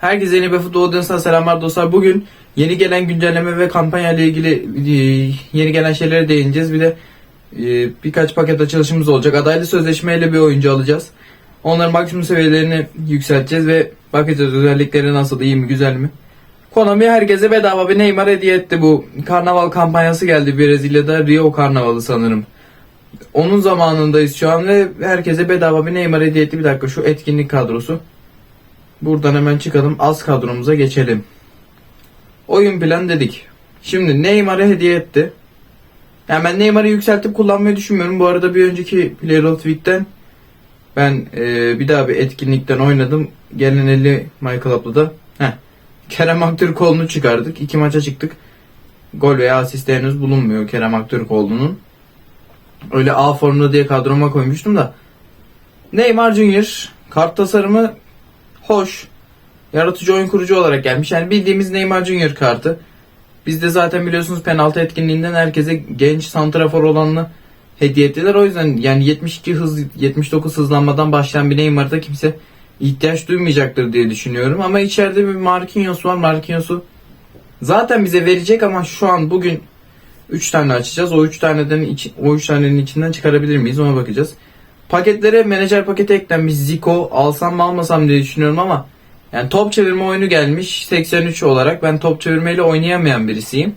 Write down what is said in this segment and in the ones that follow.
Herkese yeni bir futbol odasından selamlar dostlar. Bugün yeni gelen güncelleme ve kampanya ile ilgili e, yeni gelen şeylere değineceğiz. Bir de e, birkaç paket açılışımız olacak. Adaylı sözleşmeyle bir oyuncu alacağız. Onların maksimum seviyelerini yükselteceğiz ve bakacağız özellikleri nasıl, iyi mi, güzel mi? Konami herkese bedava bir Neymar hediye etti bu. Karnaval kampanyası geldi Brezilya'da. Rio Karnavalı sanırım. Onun zamanındayız şu an ve herkese bedava bir Neymar hediye etti. Bir dakika şu etkinlik kadrosu. Buradan hemen çıkalım. Az kadromuza geçelim. Oyun plan dedik. Şimdi Neymar'ı hediye etti. Yani ben Neymar'ı yükseltip kullanmayı düşünmüyorum. Bu arada bir önceki Player of the Week'ten ben e, bir daha bir etkinlikten oynadım. Gelen 50 My Club'da da. Heh. Kerem Aktürkoğlu'nu çıkardık. İki maça çıktık. Gol veya asist henüz bulunmuyor Kerem Aktürkoğlu'nun. Öyle A formunda diye kadroma koymuştum da. Neymar Junior kart tasarımı hoş. Yaratıcı oyun kurucu olarak gelmiş. Yani bildiğimiz Neymar Junior kartı. Bizde zaten biliyorsunuz penaltı etkinliğinden herkese genç santrafor olanını hediye ettiler. O yüzden yani 72 hız 79 hızlanmadan başlayan bir Neymar'da kimse ihtiyaç duymayacaktır diye düşünüyorum. Ama içeride bir Marquinhos var. Marquinhos'u zaten bize verecek ama şu an bugün 3 tane açacağız. O 3 taneden o 3 tanenin içinden çıkarabilir miyiz ona bakacağız. Paketlere menajer paketi eklenmiş. Zico alsam mı almasam diye düşünüyorum ama yani top çevirme oyunu gelmiş 83 olarak. Ben top çevirmeyle oynayamayan birisiyim.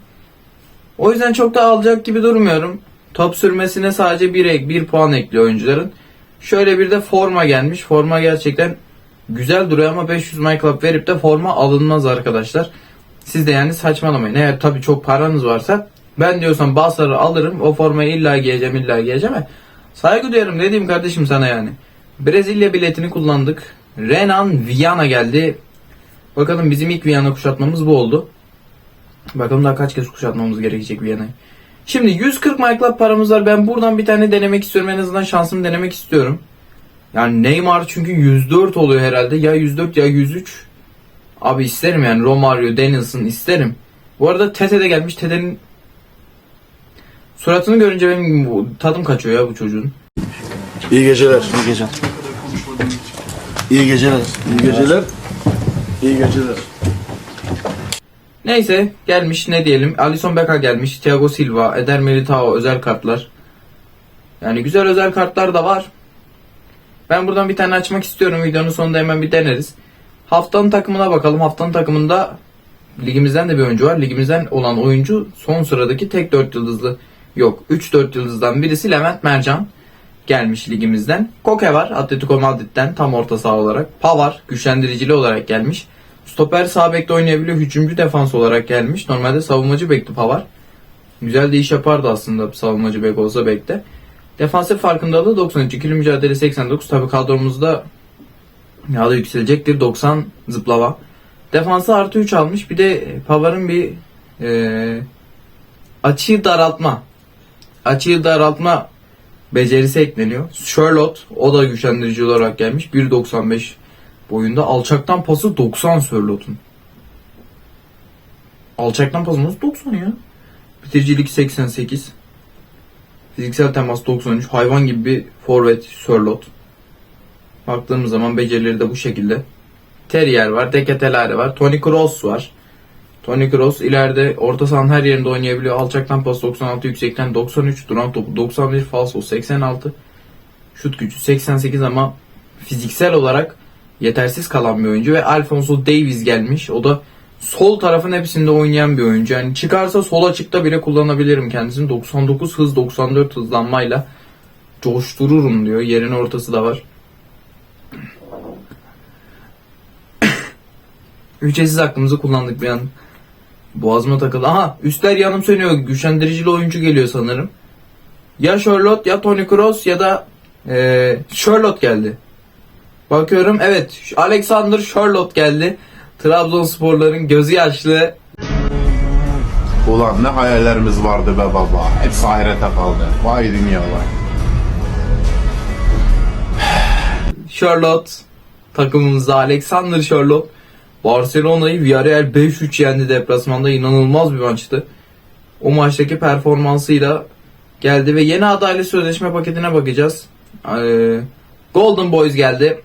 O yüzden çok da alacak gibi durmuyorum. Top sürmesine sadece 1 ek 1 puan ekliyor oyuncuların. Şöyle bir de forma gelmiş. Forma gerçekten güzel duruyor ama 500 My Club verip de forma alınmaz arkadaşlar. Siz de yani saçmalamayın. Eğer tabii çok paranız varsa ben diyorsam basarı alırım. O formayı illa giyeceğim illa giyeceğim. Saygı duyarım ne diyeyim kardeşim sana yani. Brezilya biletini kullandık. Renan Viana geldi. Bakalım bizim ilk Viyana kuşatmamız bu oldu. Bakalım daha kaç kez kuşatmamız gerekecek Viyana'yı. Şimdi 140 My paramız var. Ben buradan bir tane denemek istiyorum. En azından şansımı denemek istiyorum. Yani Neymar çünkü 104 oluyor herhalde. Ya 104 ya 103. Abi isterim yani Romario, Danielson isterim. Bu arada Tete de gelmiş. Tete'nin suratını görünce benim bu- tadım kaçıyor ya bu çocuğun. İyi geceler. İyi geceler. İyi geceler. İyi geceler. İyi geceler. Neyse gelmiş ne diyelim. Alisson Becker gelmiş. Thiago Silva, Eder Militao özel kartlar. Yani güzel özel kartlar da var. Ben buradan bir tane açmak istiyorum. Videonun sonunda hemen bir deneriz. Haftanın takımına bakalım. Haftanın takımında ligimizden de bir oyuncu var. Ligimizden olan oyuncu son sıradaki tek 4 yıldızlı yok. 3-4 yıldızdan birisi Levent Mercan gelmiş ligimizden. Koke var Atletico Madrid'den tam orta saha olarak. Pavar güçlendiricili olarak gelmiş. Stoper sağ bekte oynayabiliyor. Hücumcu defans olarak gelmiş. Normalde savunmacı bekti Pavar. Güzel de iş yapardı aslında savunmacı bek olsa bekte. Defansif farkındalığı 93. İkili mücadele 89. Tabi kadromuzda ya da yükselecektir. 90 zıplava. Defansı artı 3 almış. Bir de Pavar'ın bir e, açıyı daraltma. Açıyı daraltma becerisi ekleniyor. Charlotte o da güçlendirici olarak gelmiş. 1.95 boyunda. Alçaktan pası 90 Charlotte'un. Alçaktan pası nasıl 90 ya? Bitiricilik 88. Fiziksel temas 93. Hayvan gibi bir forvet Charlotte. Baktığımız zaman becerileri de bu şekilde. Terrier var, Deketelare var, Tony Kroos var. Tony Kroos ileride orta sahanın her yerinde oynayabiliyor. Alçaktan pas 96, yüksekten 93, duran topu 91, falso 86. Şut gücü 88 ama fiziksel olarak yetersiz kalan bir oyuncu ve Alfonso Davies gelmiş. O da sol tarafın hepsinde oynayan bir oyuncu. Yani çıkarsa sol açıkta bile kullanabilirim kendisini. 99 hız 94 hızlanmayla coştururum diyor. Yerin ortası da var. Ücretsiz hakkımızı kullandık bir an. Boğazıma takıldı. Aha üstler yanım sönüyor. Güçlendiricili oyuncu geliyor sanırım. Ya Charlotte ya Tony Kroos ya da eee Charlotte geldi. Bakıyorum evet Alexander Charlotte geldi. Trabzonsporların gözü yaşlı. Ulan ne hayallerimiz vardı be baba. Hepsi ahirete kaldı. Vay dünya vay. Charlotte takımımızda Alexander Charlotte Barcelona'yı Villarreal 5-3 yendi deplasmanda inanılmaz bir maçtı. O maçtaki performansıyla geldi ve yeni adaylı sözleşme paketine bakacağız. Ee, Golden Boys geldi.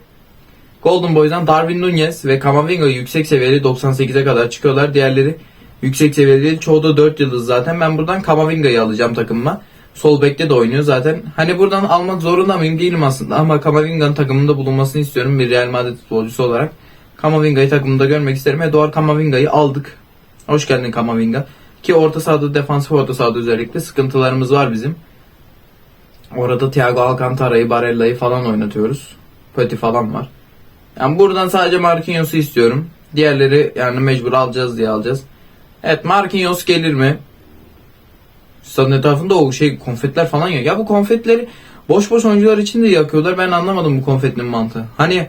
Golden Boys'dan Darwin Nunez ve Camavinga yüksek seviyeli 98'e kadar çıkıyorlar. Diğerleri yüksek seviyeli. Çoğu da 4 yıldız zaten. Ben buradan Camavinga'yı alacağım takımıma. Sol bekte de oynuyor zaten. Hani buradan almak zorunda mıyım değilim aslında ama Camavinga'nın takımında bulunmasını istiyorum bir Real Madrid futbolcusu olarak. Camavinga'yı takımında görmek isterim. Eduard Camavinga'yı aldık. Hoş geldin Camavinga. Ki orta sahada defansif orta sahada özellikle sıkıntılarımız var bizim. Orada Thiago Alcantara'yı, Barella'yı falan oynatıyoruz. Pöti falan var. Yani buradan sadece Marquinhos'u istiyorum. Diğerleri yani mecbur alacağız diye alacağız. Evet Marquinhos gelir mi? Stadın etrafında o şey konfetler falan ya. Ya bu konfetleri boş boş oyuncular için de yakıyorlar. Ben anlamadım bu konfetinin mantığı. Hani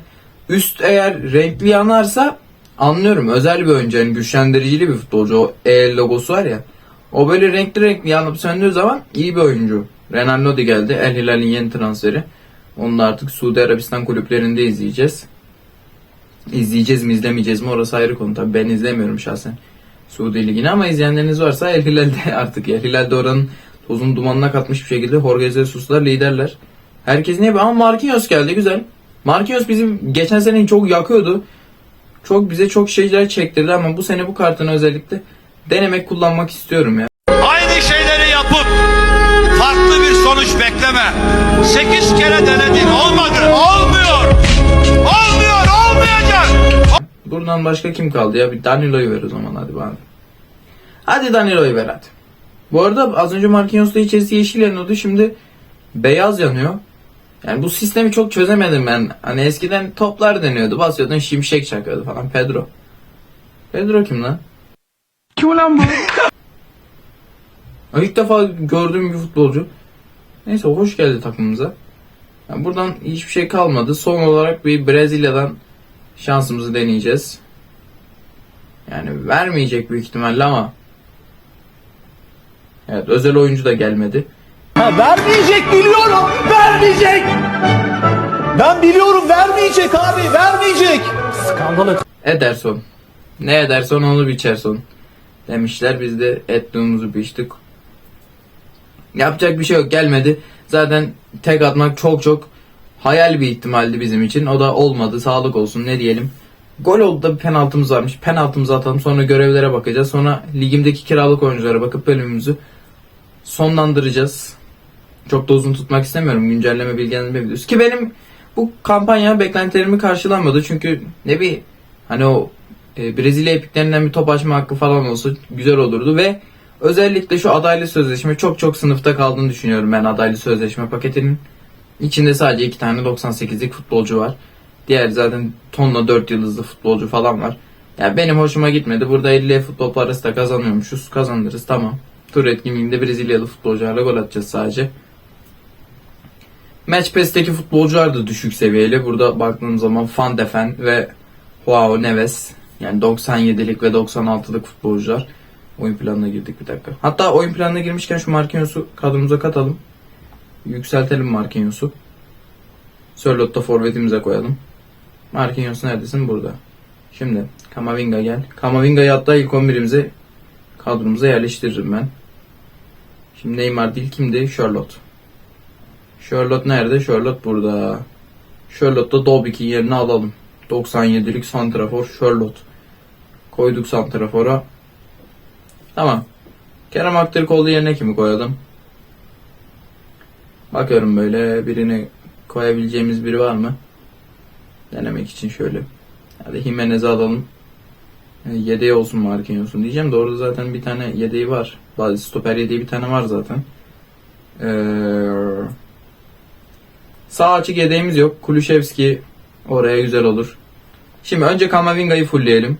üst eğer renkli yanarsa anlıyorum. Özel bir oyuncu. Yani güçlendiricili bir futbolcu. O E logosu var ya. O böyle renkli renkli yanıp söndüğü zaman iyi bir oyuncu. Renan Lodi geldi. El Hilal'in yeni transferi. Onu da artık Suudi Arabistan kulüplerinde izleyeceğiz. İzleyeceğiz mi izlemeyeceğiz mi orası ayrı konu. Tabii ben izlemiyorum şahsen. Suudi Ligi'ni ama izleyenleriniz varsa El Hilal'de artık El Hilal'de oranın tozun dumanına katmış bir şekilde Jorge Jesus'lar liderler. Herkes niye ama Marquinhos geldi güzel. Marquinhos bizim geçen sene çok yakıyordu. Çok bize çok şeyler çektirdi ama bu sene bu kartını özellikle denemek kullanmak istiyorum ya. Aynı şeyleri yapıp farklı bir sonuç bekleme. Sekiz kere denedin olmadı. Olmuyor. Olmuyor olmayacak. Buradan başka kim kaldı ya? Bir Danilo'yu ver o zaman hadi bana. Hadi Danilo'yu ver hadi. Bu arada az önce Marquinhos'ta içerisi yeşil yanıyordu. Şimdi beyaz yanıyor. Yani bu sistemi çok çözemedim ben. Hani eskiden toplar deniyordu. Basıyordun şimşek çakıyordu falan. Pedro. Pedro kim lan? Kim lan bu? İlk defa gördüğüm bir futbolcu. Neyse hoş geldi takımımıza. Yani buradan hiçbir şey kalmadı. Son olarak bir Brezilya'dan şansımızı deneyeceğiz. Yani vermeyecek büyük ihtimalle ama Evet özel oyuncu da gelmedi. Ha, vermeyecek biliyorum. Vermeyecek. Ben biliyorum vermeyecek abi. Vermeyecek. Skandal Ederson. Ne ederson onu biçerson. Demişler biz de ettiğimizi biçtik. Yapacak bir şey yok gelmedi. Zaten tek atmak çok çok hayal bir ihtimaldi bizim için. O da olmadı. Sağlık olsun ne diyelim. Gol oldu da bir penaltımız varmış. Penaltımızı atalım. Sonra görevlere bakacağız. Sonra ligimdeki kiralık oyunculara bakıp bölümümüzü sonlandıracağız. Çok da uzun tutmak istemiyorum. Güncelleme bilgilendirme videosu. Ki benim bu kampanya beklentilerimi karşılamadı. Çünkü ne bir hani o e, Brezilya epiklerinden bir top açma hakkı falan olsa güzel olurdu ve özellikle şu adaylı sözleşme çok çok sınıfta kaldığını düşünüyorum ben adaylı sözleşme paketinin. içinde sadece iki tane 98'lik futbolcu var. Diğer zaten tonla 4 yıldızlı futbolcu falan var. Ya benim hoşuma gitmedi. Burada 50 futbol parası da kazanıyormuşuz. Kazanırız tamam. Tur etkinliğinde Brezilyalı futbolcularla gol atacağız sadece. Match Pass'teki futbolcular da düşük seviyeli. Burada baktığım zaman Van de ve Joao Neves yani 97'lik ve 96'lık futbolcular. Oyun planına girdik bir dakika. Hatta oyun planına girmişken şu Marquinhos'u kadromuza katalım. Yükseltelim Marquinhos'u. Sörlot'ta forvetimize koyalım. Marquinhos neredesin? Burada. Şimdi Kamavinga gel. Kamavinga'yı hatta ilk 11'imize kadromuza yerleştiririm ben. Şimdi Neymar değil kimdi? Charlotte. Charlotte nerede? Charlotte burada. Charlotte'da Dobik'in yerini alalım. 97'lik santrafor Charlotte. Koyduk santrafora. Tamam. Kerem Aktürkoğlu yerine kimi koyalım? Bakıyorum böyle birini koyabileceğimiz biri var mı? Denemek için şöyle. Hadi Jimenez'i alalım. Yedeği olsun Marquinhos'un diyeceğim de orada zaten bir tane yedeği var. Bazı stoper yedeği bir tane var zaten. Eee Sağ açık yedeğimiz yok. Kulüşevski oraya güzel olur. Şimdi önce Kamavinga'yı fullleyelim.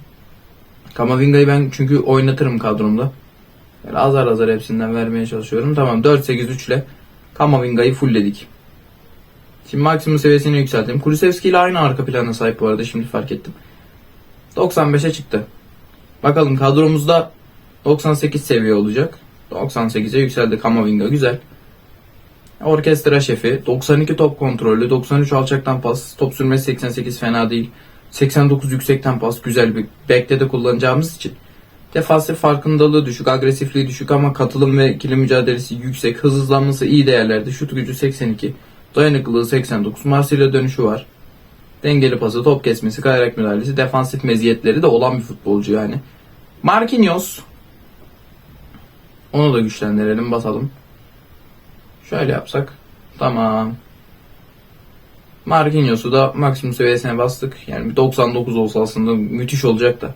Kamavinga'yı ben çünkü oynatırım kadromda. Yani azar azar hepsinden vermeye çalışıyorum. Tamam 4-8-3 ile Kamavinga'yı fullledik. Şimdi maksimum seviyesini yükselttim. Kulusevski ile aynı arka plana sahip bu arada şimdi fark ettim. 95'e çıktı. Bakalım kadromuzda 98 seviye olacak. 98'e yükseldi Kamavinga güzel. Orkestra şefi, 92 top kontrollü, 93 alçaktan pas, top sürmesi 88 fena değil. 89 yüksekten pas, güzel bir bekte de kullanacağımız için. Defansif farkındalığı düşük, agresifliği düşük ama katılım ve ikili mücadelesi yüksek, hız hızlanması iyi değerlerde, şut gücü 82, dayanıklılığı 89, Marsilya dönüşü var. Dengeli pası, top kesmesi, kayarak müdahalesi, defansif meziyetleri de olan bir futbolcu yani. Marquinhos. Onu da güçlendirelim, basalım. Şöyle yapsak. Tamam. Marquinhos'u da maksimum seviyesine bastık. Yani bir 99 olsa aslında müthiş olacak da.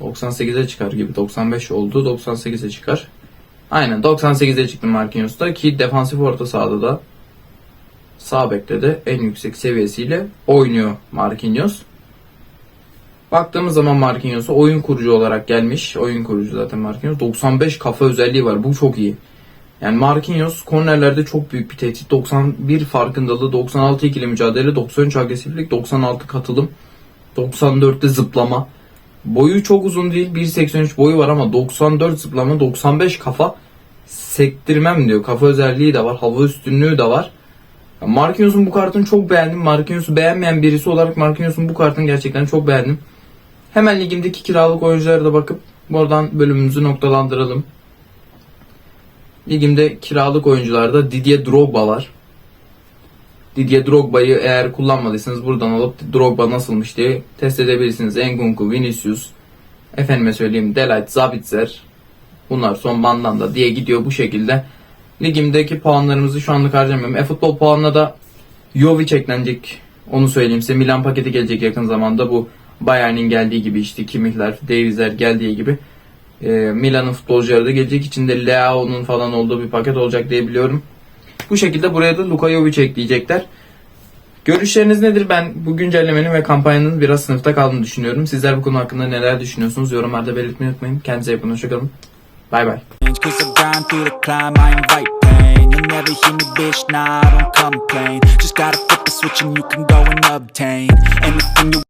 98'e çıkar gibi. 95 oldu. 98'e çıkar. Aynen 98'e çıktı Marquinhos'ta ki defansif orta sahada da sağ bekte de en yüksek seviyesiyle oynuyor Marquinhos. Baktığımız zaman Marquinhos'a oyun kurucu olarak gelmiş. Oyun kurucu zaten Marquinhos. 95 kafa özelliği var. Bu çok iyi. Yani Marquinhos kornerlerde çok büyük bir tehdit. 91 farkındalığı, 96 ikili mücadele, 93 agresiflik, 96 katılım, 94'te zıplama. Boyu çok uzun değil. 1.83 boyu var ama 94 zıplama, 95 kafa sektirmem diyor. Kafa özelliği de var. Hava üstünlüğü de var. Marquinhos'un bu kartını çok beğendim. Marquinhos'u beğenmeyen birisi olarak Marquinhos'un bu kartını gerçekten çok beğendim. Hemen ligimdeki kiralık oyunculara da bakıp buradan bölümümüzü noktalandıralım. Ligimde kiralık oyuncularda Didier Drogba var. Didier Drogba'yı eğer kullanmadıysanız buradan alıp Drogba nasılmış diye test edebilirsiniz. Enkunku, Vinicius, efendime söyleyeyim Delight, Zabitzer. Bunlar son bandanda diye gidiyor bu şekilde. Ligimdeki puanlarımızı şu anlık harcamıyorum. E-futbol puanına da Jovic eklenecek. Onu söyleyeyim size. Milan paketi gelecek yakın zamanda. Bu Bayern'in geldiği gibi işte Kimihler, Davies'ler geldiği gibi. Ee, Milan'ın futbolcuları da gelecek. İçinde Leao'nun falan olduğu bir paket olacak diye biliyorum. Bu şekilde buraya da Luka Jovic ekleyecekler. Görüşleriniz nedir? Ben bu güncellemenin ve kampanyanın biraz sınıfta kaldığını düşünüyorum. Sizler bu konu hakkında neler düşünüyorsunuz? Yorumlarda belirtmeyi unutmayın. Kendinize iyi bakın. Hoşçakalın. Bay bay. Never hear me, bitch, nah, I don't complain Just gotta flip the switch and you can go and obtain Anything you